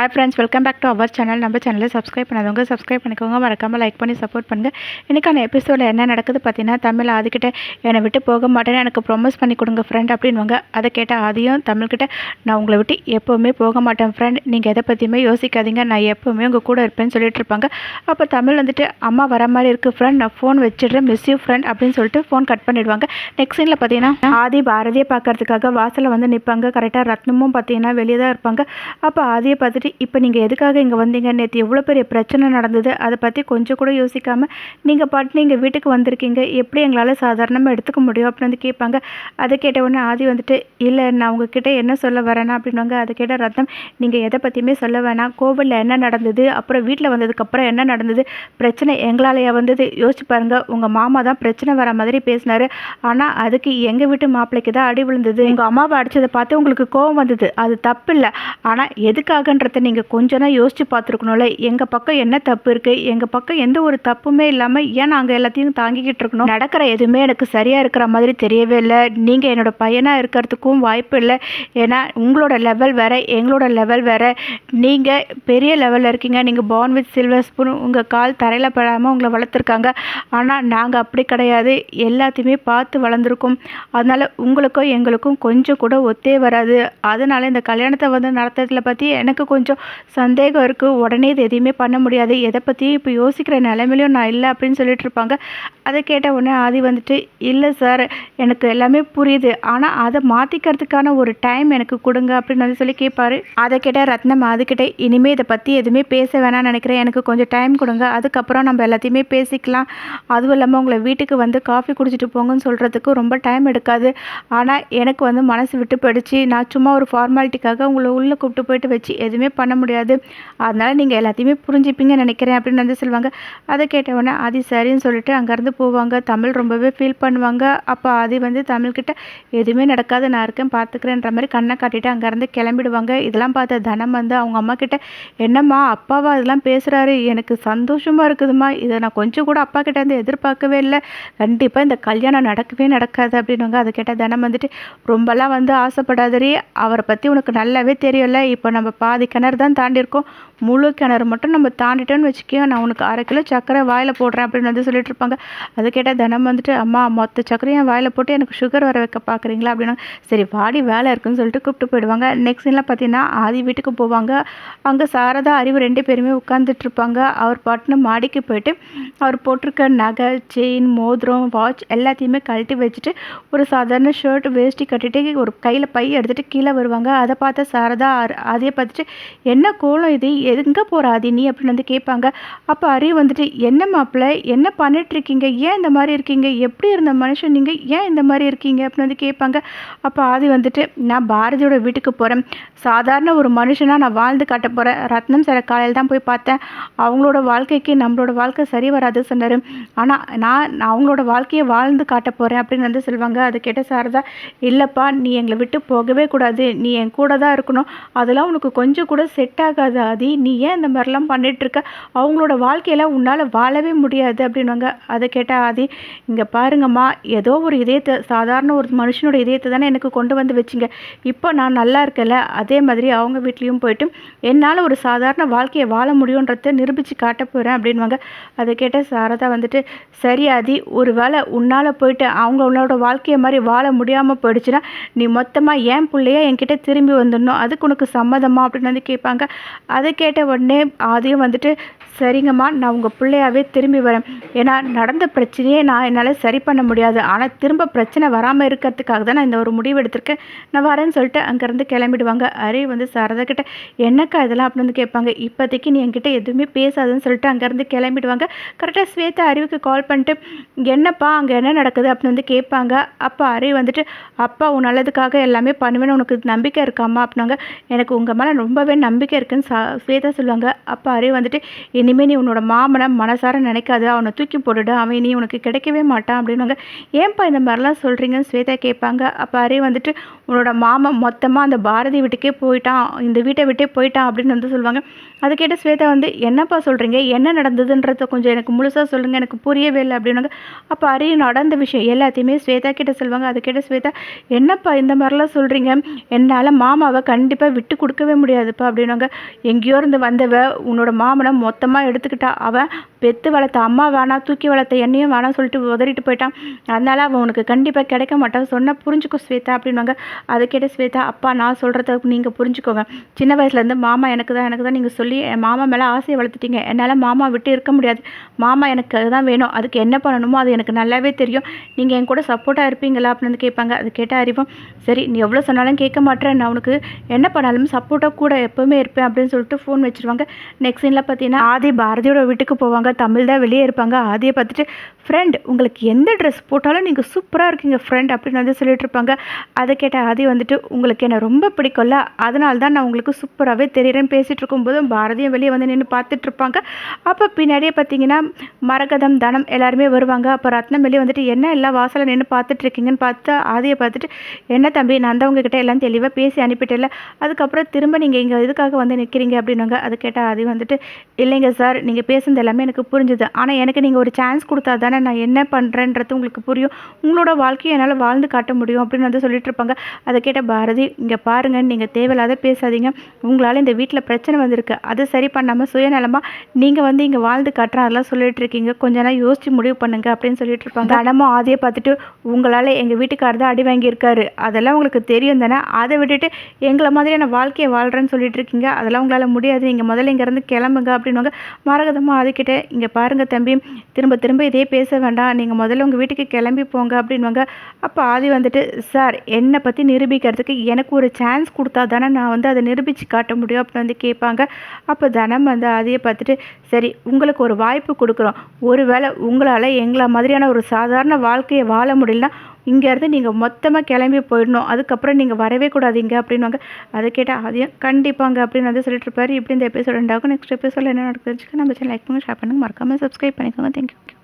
Hi friends welcome back to our channel நம்ம சேனலை subscribe பண்ணாதவங்க சப்ஸ்கிரைப் பண்ணிக்கோங்க. மறக்காமல் லைக் பண்ணி சப்போர்ட் பண்ணுங்கள் இன்றைக்கான எபிசோடில் என்ன நடக்குது பார்த்தீங்கன்னா தமிழ் ஆதிக்கிட்ட என்னை விட்டு போக மாட்டேன்னு எனக்கு ப்ரொமோஸ் பண்ணி கொடுங்க ஃப்ரெண்ட் அப்படின்வாங்க அதை கேட்ட ஆதியும் தமிழ்கிட்ட நான் உங்களை விட்டு எப்போவுமே போக மாட்டேன் ஃப்ரெண்ட் நீங்கள் எதை பற்றியுமே யோசிக்காதீங்க. நான் எப்போவுமே உங்கள் கூட இருப்பேன்னு சொல்லிட்டு இருப்பாங்க. அப்போ தமிழ் வந்துட்டு அம்மா வர மாதிரி இருக்குது ஃப்ரெண்ட் நான் ஃபோன் வச்சிடுறேன். மிஸ் யூ ஃப்ரெண்ட் அப்படின்னு சொல்லிட்டு ஃபோன் கட் பண்ணிடுவாங்க. நெக்ஸ்ட் சீனில் பார்த்தீங்கன்னா ஆதி பாரதியை பார்க்கறதுக்காக வாசலில் வந்து நிற்பாங்க கரெக்டாக ரத்னமும் பார்த்தீங்கன்னா வெளியே தான் இருப்பாங்க. அப்போ ஆதியை பார்த்துட்டு இப்போ நீங்கள் எதுக்காக இங்கே வந்தீங்க? நேற்று எவ்வளோ பெரிய பிரச்சனை நடந்தது? அதை பற்றி கொஞ்சம் கூட யோசிக்காமல் நீங்கள் பாட்டு நீங்கள் வீட்டுக்கு வந்திருக்கீங்க. எப்படி எங்களால் சாதாரணமாக எடுத்துக்க முடியும் அப்படின்னு வந்து கேட்பாங்க. அதை கேட்ட உடனே ஆதி வந்துட்டு இல்லை நான் உங்ககிட்ட என்ன சொல்ல வரேன்னா அப்படின்வாங்க அதை கேட்ட ரத்தம் நீங்கள் எதை பற்றியுமே சொல்ல வேணாம். கோவிலில் என்ன நடந்தது? அப்புறம் வீட்டில் வந்ததுக்கப்புறம் என்ன நடந்தது? பிரச்சனை எங்களாலேயா வந்தது? யோசிச்சு பாருங்கள் உங்கள் மாமா தான் பிரச்சனை வர மாதிரி பேசினார். ஆனால் அதுக்கு எங்கள் வீட்டு மாப்பிள்ளைக்கு தான் அடி விழுந்தது. உங்கள் அம்மாவை அடித்ததை பார்த்து உங்களுக்கு கோவம் வந்தது. அது தப்பு இல்லை ஆனால் எதுக்காகன்றத நீங்கள் கொஞ்சம் தான் யோசித்து பார்த்துருக்கணும்ல. எங்கள் பக்கம் என்ன தப்பு இருக்குது எங்கள் பக்கம் எந்த ஒரு தப்புமே இல்லாமல் ஏன் நாங்கள் எல்லாத்தையும் தாங்கிக்கிட்டு இருக்கணும்? நடக்கிற எதுவுமே எனக்கு சரியாக இருக்கிற மாதிரி தெரியவே இல்லை. நீங்கள் என்னோட பையனாக இருக்கிறதுக்கும் வாய்ப்பு இல்லை. ஏன்னா உங்களோட லெவல் வேறு எங்களோட லெவல் வேறு. நீங்கள் பெரிய லெவலில் இருக்கீங்க. நீங்கள் பார்ன் வித் சில்வர் ஸ்பூன் உங்கள் கால் தரையில் படாமல் உங்களை வளர்த்துருக்காங்க. ஆனால் நாங்கள் அப்படி கிடையாது. எல்லாத்தையுமே பார்த்து வளர்ந்துருக்கோம். அதனால் உங்களுக்கும் எங்களுக்கும் கொஞ்சம் கூட ஒத்தே வராது. அதனால் இந்த கல்யாணத்தை வந்து நடத்துறதுல பற்றி எனக்கு கொஞ்சம் சந்தேகம் இருக்குது உடனே இது எதையுமே பண்ண முடியாது. எதை பற்றியும் இப்போ யோசிக்கிற நிலைமையிலையும் நான் இல்லை அப்படின்னு சொல்லிட்டு இருப்பாங்க. அதை கேட்ட உடனே ஆதி வந்துட்டு இல்லை சார் எனக்கு எல்லாமே புரியுது. ஆனால் அதை மாற்றிக்கிறதுக்கான ஒரு டைம் எனக்கு கொடுங்க அப்படின்னு வந்து சொல்லி கேட்பாரு அதை கேட்ட ரத்னம் அதுக்கிட்ட இனிமேல் இதை பற்றி எதுவுமே பேச வேணாம்னு நினைக்கிறேன். எனக்கு கொஞ்சம் டைம் கொடுங்க. அதுக்கப்புறம் நம்ம எல்லாத்தையுமே பேசிக்கலாம். அதுவும் இல்லாமல் உங்களை வீட்டுக்கு வந்து காஃபி குடிச்சிட்டு போங்கன்னு சொல்கிறதுக்கு ரொம்ப டைம் எடுக்காது. ஆனால் எனக்கு வந்து மனசு விட்டு போயிடுச்சு. நான் சும்மா ஒரு ஃபார்மாலிட்டிக்காக உங்களை உள்ளே கூப்பிட்டு போயிட்டு வச்சு எதுவுமே பண்ண முடியாது. அதனால் நீங்கள் எல்லாத்தையுமே புரிஞ்சுப்பீங்கன்னு நினைக்கிறேன் அப்படின்னு வந்து சொல்லுவாங்க. அதை கேட்ட அது ஆதி சரின்னு சொல்லிட்டு அங்கேருந்து போவாங்க. தமிழ் ரொம்பவே ஃபீல் பண்ணுவாங்க. அப்போ ஆதி வந்து தமிழ்கிட்ட எதுவுமே நடக்காது. நான் இருக்கேன். பார்த்துக்கிறேன்ற மாதிரி கண்ணை காட்டிட்டு அங்கேருந்து கிளம்பிடுவாங்க. இதெல்லாம் பார்த்த தனம் வந்து அவங்க அம்மா கிட்ட என்னம்மா அப்பாவா இதெல்லாம் பேசுகிறாரு எனக்கு சந்தோஷமாக இருக்குதுமா இதை நான் கொஞ்சம் கூட அப்பா கிட்ட வந்து எதிர்பார்க்கவே இல்லை. கண்டிப்பாக இந்த கல்யாணம் நடக்கவே நடக்காது. அப்படின்னுவாங்க. அதை கேட்டால் தனம் வந்துட்டு ரொம்பலாம் வந்து ஆசைப்படாதரி அவரை பற்றி உனக்கு நல்லாவே தெரியும்ல இப்போ நம்ம பாதி கிணறு தான் தாண்டியிருக்கோம். முழு கிணறு மட்டும் நம்ம தாண்டிட்டோன்னு வச்சுக்கோ நான் உனக்கு அரை கிலோ சர்க்கரை வாயில் போடுறேன் அப்படின்னு வந்து சொல்லிட்டு இருப்பாங்க. அது கேட்டால் தினம் வந்துட்டு அம்மா மொத்த சர்க்கரையும் வாயில் போட்டு எனக்கு சுகர் வர வைக்க பார்க்குறீங்களா அப்படின்னா. சரி வாடி வேலை இருக்குன்னு சொல்லிட்டு கூப்பிட்டு போயிடுவாங்க. நெக்ஸ்ட் சீனில் பார்த்தீங்கன்னா ஆதி வீட்டுக்கு போவாங்க. அங்கே சாரதா அறிவு ரெண்டு பேருமே உட்காந்துட்டு இருப்பாங்க. அவர் பாட்டுன்னு மாடிக்கு போயிட்டு அவர் போட்டிருக்க நகை செயின் மோதிரம் வாட்ச் எல்லாத்தையுமே கழட்டி வச்சுட்டு ஒரு சாதாரண ஷர்ட் வேஷ்டி கட்டிட்டு ஒரு கையில் பை எடுத்துகிட்டு கீழே வருவாங்க. அதை பார்த்தா சாரதா ஆதியை பார்த்துட்டு என்ன கோலம் இது? எங்கே போகிறாதி நீ? அப்படின்னு வந்து கேட்பாங்க. அப்போ அறிவு வந்துட்டு என்ன மாப்பிள்ளை என்ன பண்ணிட்டு இருக்கீங்க ஏன் இந்த மாதிரி இருக்கீங்க? எப்படி இருந்த மனுஷன் நீங்கள் ஏன் இந்த மாதிரி இருக்கீங்க? அப்படின்னு வந்து கேட்பாங்க. அப்போ ஆதி வந்துட்டு நான் பாரதியோட வீட்டுக்கு போகிறேன் சாதாரண ஒரு மனுஷனாக நான் வாழ்ந்து காட்ட போகிறேன் ரத்னம் சார் காலையில் தான் போய் பார்த்தேன். அவங்களோட வாழ்க்கைக்கு நம்மளோட வாழ்க்கை சரி வராது சொன்னார். ஆனால் நான் நான் அவங்களோட வாழ்க்கையை வாழ்ந்து காட்ட போகிறேன் அப்படின்னு வந்து சொல்லுவாங்க. அது கேட்ட சாரதா இல்லைப்பா நீ எங்களை விட்டு போகவே கூடாது. நீ என் கூட தான் இருக்கணும். அதெல்லாம் உனக்கு கொஞ்சம் கூட செட் ஆகாது ஆதி. நீ ஏன் இந்த மாதிரிலாம் பண்ணிகிட்ருக்க அவங்களோட வாழ்க்கையெல்லாம் உன்னால் வாழவே முடியாது அப்படின்வாங்க அதை கேட்டால் ஆதி இங்கே பாருங்கம்மா ஏதோ ஒரு இதயத்தை சாதாரண ஒரு மனுஷனோட இதயத்தை தானே எனக்கு கொண்டு வந்து வச்சிங்க. இப்போ நான் நல்லா இருக்கல அதே மாதிரி அவங்க வீட்லேயும் போயிட்டு என்னால் ஒரு சாதாரண வாழ்க்கையை வாழ முடியுன்றத நிரூபித்து காட்ட போகிறேன் அப்படின்வாங்க அதை கேட்ட சாரதா வந்துட்டு சரி ஆதி. ஒரு வேளை உன்னால் போயிட்டு அவங்களோட வாழ்க்கையை மாதிரி வாழ முடியாமல் போயிடுச்சுன்னா நீ மொத்தமாக ஏன் பிள்ளைய என்கிட்ட திரும்பி வந்துடணும். அதுக்கு உனக்கு சம்மதமா? அப்படின்னு வந்து கேட்பாங்க அதை கேட்ட உடனே ஆதியும் வந்துட்டு சரிங்கம்மா நான் உங்கள் பிள்ளையாவே திரும்பி வரேன். ஏன்னா நடந்த பிரச்சனையே நான் என்னால் சரி பண்ண முடியாது. ஆனால் திரும்ப பிரச்சனை வராமல் இருக்கிறதுக்காக தான் நான் இந்த ஒரு முடிவு எடுத்திருக்கேன். நான் வரேன்னு சொல்லிட்டு அங்கேருந்து கிளம்பிடுவாங்க. அரே வந்து சாரதா கிட்ட என்னக்கா இதெல்லாம்? அப்படின்னு வந்து கேட்பாங்க. இப்போதைக்கு நீ என்கிட்ட எதுவுமே பேசாதுன்னு சொல்லிட்டு அங்கேருந்து கிளம்பிடுவாங்க. கரெக்டாக ஸ்வேதா அறிவுக்கு கால் பண்ணிட்டு என்னப்பா அங்கே என்ன நடக்குது? அப்படின்னு வந்து கேட்பாங்க. அப்போ அரே வந்துட்டு அப்பா உன் நல்லதுக்காக எல்லாமே பண்ணுவேன்னு உனக்கு நம்பிக்கை இருக்காமா அப்படின்னாங்க. எனக்கு உங்கள் மேலே ரொம்பவே நம்பிக்கை இருக்குன்னு சா ஸ்வேதா சொல்லுவாங்க. அப்போ அரே வந்துட்டு இனிமேல் நீ உன்னோட மாமனை மனசார நினைக்காது அவனை தூக்கி போட்டுடு அவன் நீ உனக்கு கிடைக்கவே மாட்டான் அப்படின்னாங்க ஏன்பா இந்த மாதிரிலாம் சொல்கிறீங்கன்னு ஸ்வேதா கேட்பாங்க. அப்போ அரே வந்துட்டு உன்னோட மாமன் மொத்தமாக அந்த பாரதி வீட்டுக்கே போயிட்டான் இந்த வீட்டை விட்டே போயிட்டான் அப்படின்னு வந்து சொல்லுவாங்க. அதை கேட்ட ஸ்வேதா வந்து என்னப்பா சொல்கிறீங்க என்ன நடந்ததுன்றத கொஞ்சம் எனக்கு முழுசாக சொல்லுங்கள் எனக்கு புரியவே இல்லை அப்படின்னாங்க. அப்போ அரிய நடந்த விஷயம் எல்லாத்தையுமே ஸ்வேதா கிட்ட சொல்லுவாங்க. அதை கேட்ட ஸ்வேதா என்னப்பா இந்த மாதிரிலாம் சொல்கிறீங்க என்னால் மாமாவை கண்டிப்பாக விட்டு கொடுக்கவே முடியாதுப்பா அப்படின்னாங்க. எங்கேயோ இருந்து வந்தவ உன்னோட மாமனை மொத்தமாக எடுத்துக்கிட்டா அவன் பெத்து வளர்த்த அம்மா வேணாம் தூக்கி வளர்த்த என்னையும் வேணாம் சொல்லிட்டு உதறிட்டு போயிட்டான். அதனால் அவன் உனக்கு கண்டிப்பாக கிடைக்க மாட்டான் சொன்னால் புரிஞ்சுக்கோ ஸ்வேதா அப்படின்னாங்க. அதை கேட்ட ஸ்வேதா அப்பா நான் சொல்கிறத நீங்கள் புரிஞ்சுக்கோங்க. சின்ன வயசுலேருந்து மாமா எனக்கு தான் எனக்கு தான் நீங்கள் சொல்லி என் மாமா மேலே ஆசையை வளர்த்துட்டீங்க. என்னால் மாமா விட்டு இருக்க முடியாது. மாமா எனக்கு அதுதான் வேணும். அதுக்கு என்ன பண்ணணுமோ அது எனக்கு நல்லாவே தெரியும். நீங்கள் என் கூட சப்போர்ட்டாக இருப்பீங்களா? அப்படின்னு வந்து கேட்பாங்க. அது கேட்டால் அறிவும் சரி நீ எவ்வளோ சொன்னாலும் கேட்க மாட்டேன் நான் உனக்கு என்ன பண்ணாலும் சப்போர்ட்டாக கூட எப்போவுமே இருப்பேன். அப்படின்னு சொல்லிட்டு ஃபோன் வச்சுருவாங்க. நெக்ஸ்ட் சீனில் பார்த்தீங்கன்னா ஆதி பாரதியோட வீட்டுக்கு போவாங்க. தமிழ் தான் வெளியே இருப்பாங்க. ஆதியை பார்த்துட்டு ஃப்ரெண்ட் உங்களுக்கு எந்த ட்ரெஸ் போட்டாலும் நீங்கள் சூப்பராக இருக்கீங்க ஃப்ரெண்ட் அப்படின்னு வந்து சொல்லிட்டு இருப்பாங்க. அதை கேட்ட ஆதி வந்துட்டு உங்களுக்கு என்னை ரொம்ப பிடிக்கும்ல அதனால தான் நான் உங்களுக்கு சூப்பராகவே தெரியுறேன்னு பேசிகிட்டு இருக்கும்போதும் பாரதியும் வெளியே வந்து நின்று பார்த்துட்டு இருப்பாங்க அப்போ பின்னாடியே பார்த்தீங்கன்னா மரகதம் தனம் எல்லாருமே வருவாங்க. அப்போ ரத்னம் வெளியே வந்துட்டு என்ன எல்லாம் வாசலில் நின்று பார்த்துட்ருக்கீங்கன்னு பார்த்தா பார்த்து ஆதியை பார்த்துட்டு என்ன தம்பி நான் தான் உங்ககிட்ட எல்லாம் தெளிவாக பேசி அனுப்பிட்டேல அதுக்கப்புறம் திரும்ப நீங்கள் இங்கே இதுக்காக வந்து நிற்கிறீங்க அப்படின்னாங்க. அது கேட்டால் ஆதி வந்துட்டு இல்லைங்க சார் நீங்கள் பேசுனது எல்லாமே எனக்கு புரிஞ்சுது. ஆனால் எனக்கு நீங்கள் ஒரு சான்ஸ் கொடுத்தா தானே நான் என்ன பண்ணுறேன்றது உங்களுக்கு புரியும். உங்களோட வாழ்க்கையை என்னால் வாழ்ந்து காட்ட முடியும். அப்படின்னு வந்து சொல்லிட்டு இருப்பாங்க அதை கேட்ட பாரதி இங்கே பாருங்கள் நீங்கள் தேவையில்லாத பேசாதீங்க. உங்களால் இந்த வீட்டில் பிரச்சனை வந்திருக்கு. அதை சரி பண்ணாமல் சுயநலமாக நீங்கள் வந்து இங்கே வாழ்ந்து காட்டுறேன். அதெல்லாம் சொல்லிட்டு இருக்கீங்க. கொஞ்ச நேரம் யோசிச்சு முடிவு பண்ணுங்க அப்படின்னு சொல்லிட்டு இருப்பாங்க. அடமும் ஆதியை பார்த்துட்டு உங்களால் எங்கள் வீட்டுக்காரர் தான் அடி வாங்கியிருக்காரு. அதெல்லாம் உங்களுக்கு தெரியும் தானே? அதை விட்டுட்டு எங்களை மாதிரியான வாழ்க்கையை வாழ்கிறேன்னு சொல்லிட்டு இருக்கீங்க. அதெல்லாம் உங்களால் முடியாது. நீங்கள் முதல்ல இங்கேருந்து கிளம்புங்க. அப்படின்னுவாங்க. மரகதமாக ஆதிக்கிட்ட இங்கே பாருங்கள் தம்பி திரும்ப திரும்ப இதே பேச வேண்டாம். நீங்கள் முதல்ல உங்கள் வீட்டுக்கு கிளம்பி போங்க. அப்படின்வாங்க அப்போ ஆதி வந்துட்டு சார் என்னை பற்றி நிரூபிக்கிறதுக்கு எனக்கு ஒரு சான்ஸ் கொடுத்தா தானே நான் வந்து அதை நிரூபித்து காட்ட முடியும் அப்படின்னு வந்து கேட்பாங்க. அப்போ தனம் வந்து அதையே பார்த்துட்டு சரி உங்களுக்கு ஒரு வாய்ப்பு கொடுக்குறோம். ஒருவேளை உங்களால் எங்களை மாதிரியான ஒரு சாதாரண வாழ்க்கையை வாழ முடியலனா இங்கேருந்து நீங்கள் மொத்தமாக கிளம்பி போயிடணும். அதுக்கப்புறம் நீங்கள் வரவே கூடாதீங்க அப்படின்வாங்க அதை கேட்டால் அதையும் கண்டிப்பாங்க அப்படின்னு வந்து சொல்லிட்டு இருப்பாரு. இப்படி இந்த எபிசோட் உண்டாகும் நெக்ஸ்ட் எபிசோட என்ன நடக்குதுன்னு நம்ம சேனல் லைக் பண்ணுங்க ஷேர் பண்ணுங்க. மறக்காமல் சப்ஸ்கிரைப் பண்ணிக்கோங்க. தேங்க்யூ